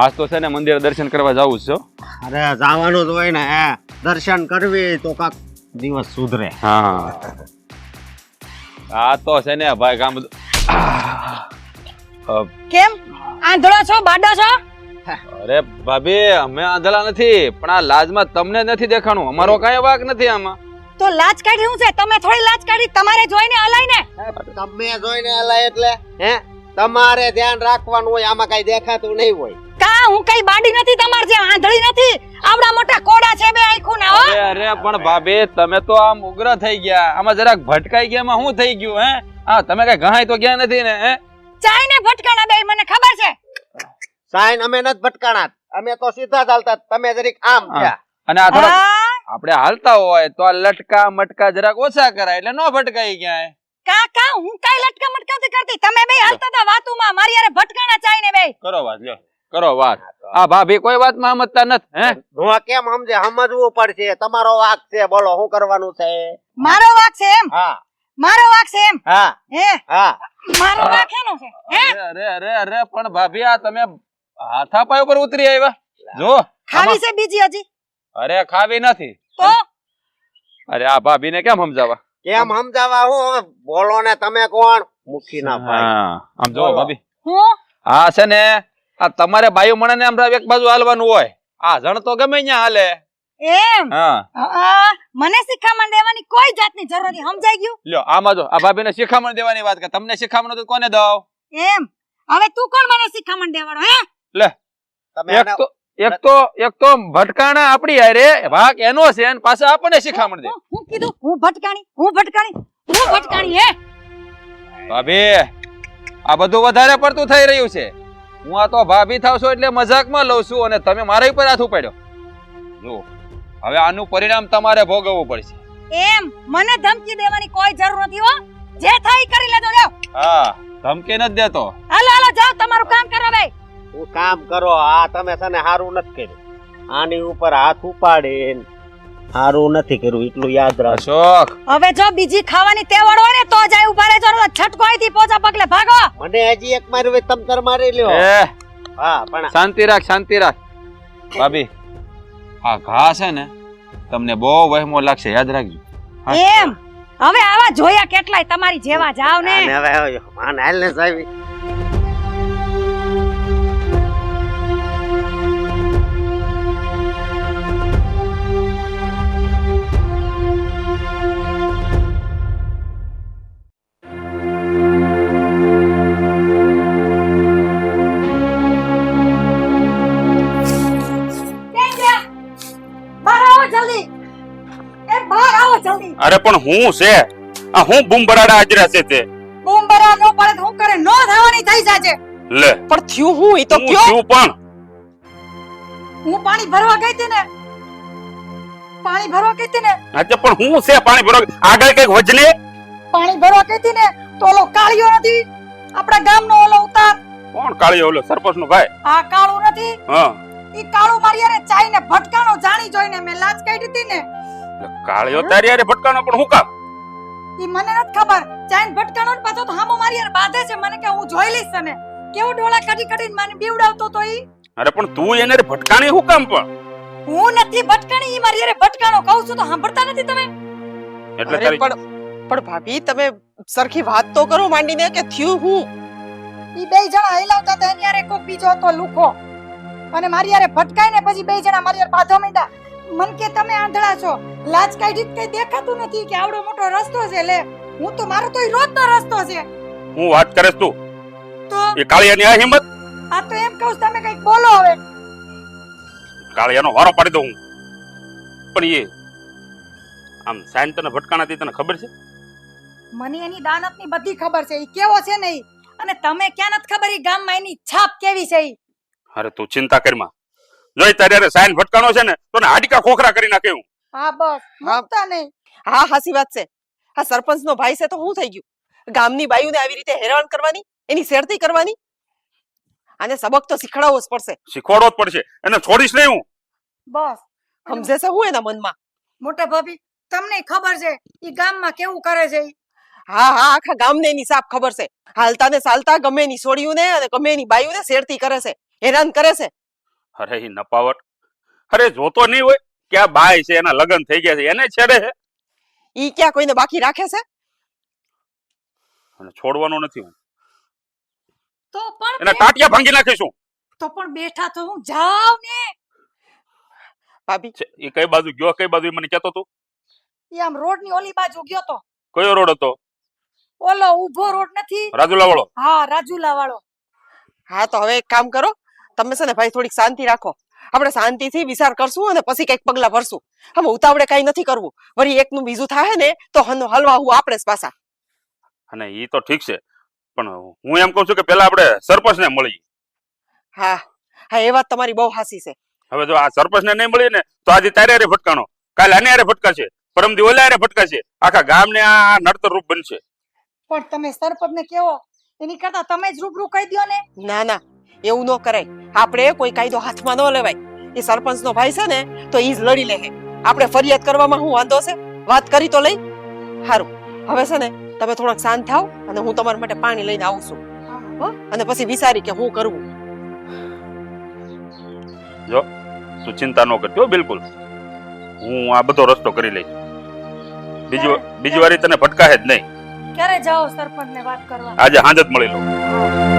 આજ તો છે ને મંદિરે દર્શન કરવા જવું છે અરે જવાનું જ હોય ને હે દર્શન કરવી તો કાક દિવસ સુધરે. હા આ તો છે ને ભાઈ કામ કેમ? આંધળો છો બાડો છો? અરે ભાભી અમે આંધળા નથી પણ આ લાજમાં તમને નથી દેખાણું. અમારો કાંઈ વાક નથી આમાં. તો લાજ કાઢી હું છે? તમે થોડી લાજ કાઢી તમારે જોઈને હલાય ને. તમે જોઈને અલાય એટલે હે? તમારે ધ્યાન રાખવાનું હોય આમાં કઈ દેખાતું નહીં હોય. કા હું કઈ બાડી નથી તમાર જે આંધળી નથી? આવડા મોટા કોડા છે બે આંખું ના અરે અરે પણ ભાભી તમે તો આમ ઉગ્ર થઈ ગયા. આમાં જરાક ભટકાઈ ગયા માં શું થઈ ગયું હે? હા તમે કઈ ગહાય તો ગયા નથી ને હે? ચાય ને ભટકાણા બે મને ખબર છે. સાઈન અમે નથી ભટકાણા અમે તો સીધા ચાલતા તમે જરીક આમ થયા. અને આ થોડા આપણે હાલતા હોય તો આ લટકા મટકા જરાક ઓછા કરાય એટલે નો ભટકાઈ ગયા કા કા હું કઈ લટકા મટકાવતી કરતી? તમે બે હાલતા હતા વાતુમાં મારી યારે ભટકાણા ચાય ને બે. કરો વાત લ્યો. કરો વાત. આ ભાભી કોઈ વાતમાં સમજતા નથી હે? હું કેમ સમજે? સમજવું પડશે. તમારો વાક છે. બોલો શું કરવાનું છે? મારો વાક છે એમ? હા. મારો વાક છે એમ? હા. હે? હા. મારો વાક એનો છે? હે? અરે અરે અરે પણ ભાભી આ તમે હાથાપાય ઉપર ઉતરી આવ્યા. જો ખાવી છે બીજી હજી? અરે ખાવી નથી. તો? અરે આ ભાભીને કેમ સમજાવવા? કેમ સમજાવવા? હું બોલો ને તમે કોણ? મુખી ના ભાઈ આમ જો ભાભી. હું? હા છે ને આ તમારે બાયુ મને આમ એક બાજુ હાલવાનું હોય. આ જણ તો ગમે ત્યાં હાલે. એમ? હા. મને શિખામણ દેવાની કોઈ જાતની જરૂર નથી. સમજાઈ ગયું? લ્યો આમાં જો આ ભાભીને શિખામણ દેવાની વાત કરે. તમને શિખામણ તો કોને દઉં? એમ? હવે તું કોણ મને શિખામણ દેવાનો હે? લે. તમે એક તો એક તો એક તો ભટકાણા આપડી હારે વાક એનો છે અને પાછા આપણને શિખામણ દે. હું હું કીધું હું ભટકાણી હું ભટકાણી હું ભટકાણી હે? ભાભી આ બધું વધારે પડતું થઈ રહ્યું છે. હું આ તો ભાભી થાવ છું એટલે મજાકમાં લઉં છું અને તમે મારા ઉપર હાથ ઉપાડ્યો. જો હવે આનું પરિણામ તમારે ભોગવવું પડશે. એમ? મને ધમકી દેવાની કોઈ જરૂર નથી હો. જે થાય કરી લેજો જાઓ. હા ધમકી નથી દેતો. હાલો હાલો જાઓ તમારું કામ કરો ભાઈ. હું કામ કરો આ તમે તને હારું સારું નથી કર્યું. આની ઉપર હાથ ઉપાડીને સારું નથી કર્યું એટલું યાદ રાખજો અશોક! હવે જો બીજી ખાવાની તેવડ હોય ને તો જાય ઊભા રહેજો નકર છટકો અહીંથી પોચા પગલે ભાગો. મને હજી એક મારી વે તમ તર મારી લ્યો. એ હા પણ શાંતિ રાખ શાંતિ રાખ. ભાભી આ ઘા છે ને તમને બહુ વહેમો લાગશે યાદ રાખજો. હા. એમ? હવે આવા જોયા કેટલાય તમારી જેવા જાવ ને. હવે માન હાલ ને સાહેબ. પણ હું છે? આ હું બૂમ બરાડા છે તે. બૂમ નો પડે હું કરે? નો થવાની થઈ જાજે. લે. પણ થયું હું ઈ તો કયો? થયું પણ. હું પાણી ભરવા ગઈ હતી ને? પાણી ભરવા ગઈ હતી ને? આજે પણ હું છે પાણી ભરવા આગળ કંઈક વજને પાણી ભરવા ગઈ હતી ને? તો ઓલો કાળિયો નથી? આપણા ગામનો ઓલો ઉતાર. કોણ કાળિયો ઓલો? સરપંચ નો ભાઈ? આ કાળું નથી? હા. ઈ કાળો મારી અરે ચાઈ ને ભટકાણો જાણી જોઈને મેં લાજ કાઢી હતી ને? કાળિયો તારી યારે ભટકાણો પણ હું કામ? ઈ મને નથી ખબર. ચાઈ ભટકાણો ને પાછો તો હામો મારી યાર બાધે છે. મને કે હું જોઈ લઈશ તને. કેવો ડોળા કાઢી કાઢીને મને બીવડાવતો તો ઈ? અરે પણ તું એને રે ભટકાણી હું કામ પણ? હું નથી ભટકાણી ઈ મારી યાર ભટકાણો. કહું છું તો સાંભળતા નથી તમે? એટલે અરે તારી પણ પણ ભાભી તમે સરખી વાત તો કરો માંડીને કે થયું હું? ઈ બે જણા હિલાવતા હતા એની યારે કોક બીજો હતો લુખો. અને મારી યારે ભટકાઈ ને પછી બે જણા મારી યારે બાધો માંડ્યા. મન કે તમે આંધળા છો. લાજ કાઢી કઈ દેખાતું નથી કે આવડો મોટો રસ્તો છે લે. હું તો મારો તો રોજનો રસ્તો છે. હું વાત કરે તું. તો? એ કાળિયાની આ હિંમત? આ તો એમ કહું તમે કંઈક બોલો હવે. કાળિયાનો વારો પાડી દઉં પણ એ આમ સાયન તને ભટકાણાથી તને ખબર છે? મને એની દાનતની બધી ખબર છે એ કેવો છે નહીં અને તમે ક્યાં નથી ખબર ઈ ગામમાં એની છાપ કેવી છે અરે તું ચિંતા કરમાં જોઈ તારી સાઈન સાયન ભટકાણો છે ને તો હાડકા ખોખરા કરી નાખે હું હા બસ. મૂકતા નહીં. હા હાસી વાત છે. આ સરપંચ નો ભાઈ છે તો હું થઈ ગયું? ગામની બાયુને આવી રીતે હેરાન કરવાની? એની શેરતી કરવાની? અને સબક તો શીખડાવવો જ પડશે. શીખવાડવો જ પડશે. એને છોડીશ નહીં હું. બસ. સમજે છે હું એના મનમાં? મોટા ભાભી તમને ખબર છે ઈ ગામમાં કેવું કરે છે? હા હા આખા ગામને એની સાફ ખબર છે. હાલતા ને ચાલતા ગમે એની છોડીયું ને અને ગમે એની બાયુને શેરતી કરે છે. હેરાન કરે છે. અરે નપાવટ. અરે જોતો નહીં હોય કે આ બાય છે એના લગ્ન થઈ ગયા છે એને છેડે છે. ઈ ક્યાં કોઈને બાકી રાખે છે? અને છોડવાનો નથી હું. તો પણ એના ટાટિયા ભાંગી નાખીશું. તો પણ બેઠા તો હું જાવ ને. ભાભી. એ કઈ બાજુ ગયો કઈ બાજુ મને કહેતો તું? એ આમ રોડની ઓલી બાજુ ગયો તો. કયો રોડ હતો? ઓલો ઊભો રોડ નથી? રાજુલા વાળો. હા રાજુલા વાળો. હા તો હવે એક કામ કરો. તમે છે ને ભાઈ થોડીક શાંતિ રાખો. આપણે શાંતિથી વિચાર કરશું અને પછી કંઈક પગલા ભરશું. હવે ઉતાવળે કઈ નથી કરવું. વળી એકનું બીજું થાય ને તો હનો હલવા હું આપણે જ પાછા. અને એ તો ઠીક છે પણ હું એમ કહું છું કે પેલા આપણે સરપંચ ને મળી હા હા એ વાત તમારી બહુ હાસી છે. હવે જો આ સરપંચ ને નહીં મળીએ ને તો આજે તારે અરે ફટકાણો. કાલે આને હારે ફટકાશે. પરમદી ઓલા હારે ફટકાશે. આખા ગામને આ નડતર રૂપ બનશે. પણ તમે સરપંચ ને કેવો? એની કરતા તમે જ રૂબરૂ કહી દો ને. ના ના એવું ન કરાય. આપણે કોઈ કાયદો હાથમાં ન લેવાય. એ સરપંચ નો ભાઈ છે ને તો એ જ લડી લે આપણે ફરિયાદ કરવામાં હું વાંધો છે? વાત કરી તો લઈ. સારું હવે છે ને તમે થોડાક શાંત થાવ અને હું તમારા માટે પાણી લઈને આવું છું. અને પછી વિચારી કે હું કરવું તું ચિંતા ન કરતી હો બિલકુલ. હું આ બધો રસ્તો કરી લઈશ. બીજી વાર- બીજી વાર તને ફટકાશે જ નહીં. ક્યારે જાઓ સરપંચ ને વાત કરવા? આજે હાજત મળી લઉં.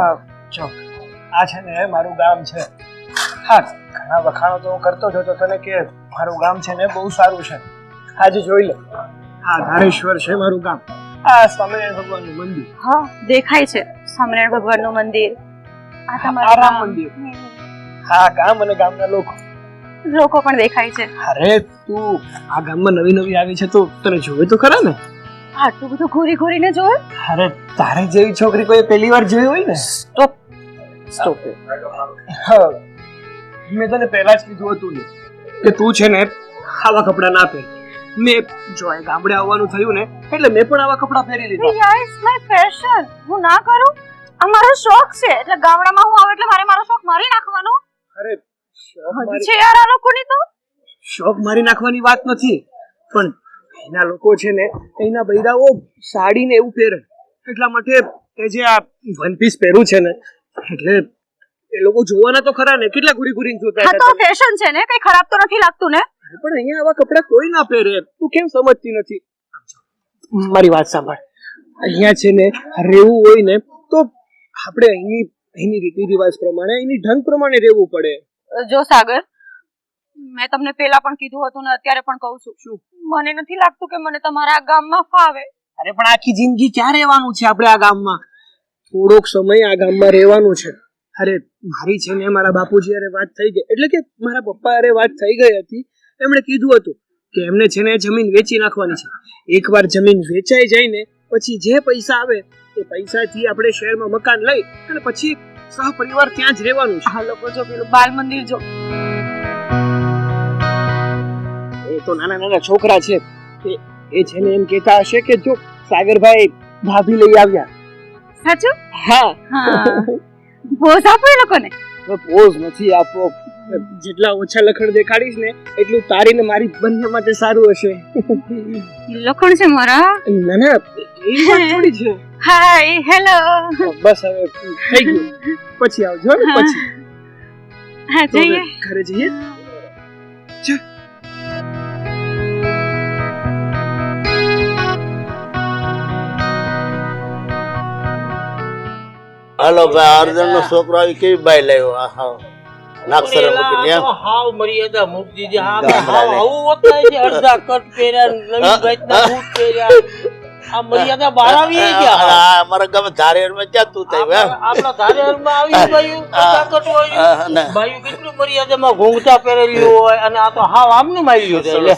આ છે ને મારું ગામ છે. હા ઘણા વખાણો તો હું કરતો જ હતો તને કે મારું ગામ છે ને બહુ સારું છે. આજે જોઈ લે. હા ધારેશ્વર છે મારું ગામ. આ સ્વામિનારાયણ ભગવાનનું મંદિર. હા દેખાય છે. સ્વામિનારાયણ ભગવાનનું મંદિર. આ આ તમારું રામ મંદિર. હા ગામ અને ગામના લોકો. લોકો પણ દેખાય છે. અરે તું આ ગામમાં નવી નવી આવી છે તો તને જોવે તો ખરા ને? આટલું બધું ઘોરી ઘોરીને જોયું અરે તારે જેવી છોકરી કોઈ પહેલી વાર જોઈ હોય ને? સ્ટોપ સ્ટોપ મેં તને પહેલા જ કીધું હતું ને કે તું છે ને આવા કપડાં ના પહેર. મેં જોય ગામડે આવવાનું થયું ને એટલે મેં પણ આવા કપડાં પહેરી લીધા. યાર ઇટ્સ માય ફેશન હું ના કરું? આ મારો શોખ છે. એટલે ગામડામાં હું આવું એટલે મારે મારો શોખ મારી નાખવાનો? અરે શોખ છે યાર આ લોકોની તો? શોખ મારી નાખવાની વાત નથી પણ એના લોકો છે ને અહીંના બૈરાઓ સાડીને એવું પહેરે. એટલા માટે કે જે આ વન પીસ પહેર્યું છે ને એટલે એ લોકો જોવાના તો ખરા ને કેટલા ઘુરી ઘુરીને જોતા હા તો ફેશન છે ને કઈ ખરાબ તો નથી લાગતું ને? પણ અહીંયા આવા કપડાં કોઈ ના પહેરે. તું કેમ સમજતી નથી? મારી વાત સાંભળ. અહીંયા છે ને રહેવું હોય ને તો આપણે અહીંની અહીંની રીતિ રિવાજ પ્રમાણે અહીંની ઢંગ પ્રમાણે રહેવું પડે. જો સાગર મેં તમને પેલા પણ કીધું હતું ને અત્યારે પણ કહું છું. શું? મને નથી લાગતું કે મને તમારા ગામમાં ફાવે. અરે પણ આખી જિંદગી ક્યાં રહેવાનું છે આપણે આ ગામમાં? થોડોક સમય આ ગામમાં રહેવાનું છે. અરે મારી છે ને મારા બાપુજી અરે વાત થઈ ગઈ. એટલે કે મારા પપ્પા અરે વાત થઈ ગઈ હતી. એમણે કીધું હતું કે એમને છે ને જમીન વેચી નાખવાની છે. એકવાર જમીન વેચાઈ જાય ને પછી જે પૈસા આવે એ પૈસાથી આપણે શહેરમાં મકાન લઈ અને પછી સહ પરિવાર ત્યાં જ રહેવાનું છે. આ લોકો જો પેલું બાલ મંદિર જો એ તો નાના નાના છોકરા છે. એ એ છે ને એમ કહેતા હશે કે જો સાગરભાઈ ભાભી લઈ આવ્યા. સાચું? હા. હા. પોઝ આપો એ લોકોને. પોઝ નથી આપો. જેટલા ઓછા લખણ દેખાડીશ ને એટલું તારી ને મારી બંને માટે સારું હશે. લખણ છે મારા? ના ના એ વાત થોડી છે. Hi hello. બસ હવે થઈ ગયું. પછી આવજો ને પછી. હા જઈએ. ઘરે જઈએ. હાલો ભાઈ અર્જન નો છોકરો આવી કેવી બાઈ લાવ્યો આહા નાક્ષર મૂકી હાવ મર્યાદા મૂકી દીધી હા હાવ આવું વખણાય છે અડધા કટ પહેર્યા નવી જાતના બૂટ પહેર્યા. આ મર્યાદા બહાર આવી ગયા આ અમારા ગામ ધારેરમાં ક્યાં તું થઈ આપણા આપણા ધારેરમાં આવી અડધા કટ હોય કેટલું મર્યાદામાં ઘૂંઘતા પહેરેલી હોય અને આ તો હાવ આમનું માર્યું છે લે.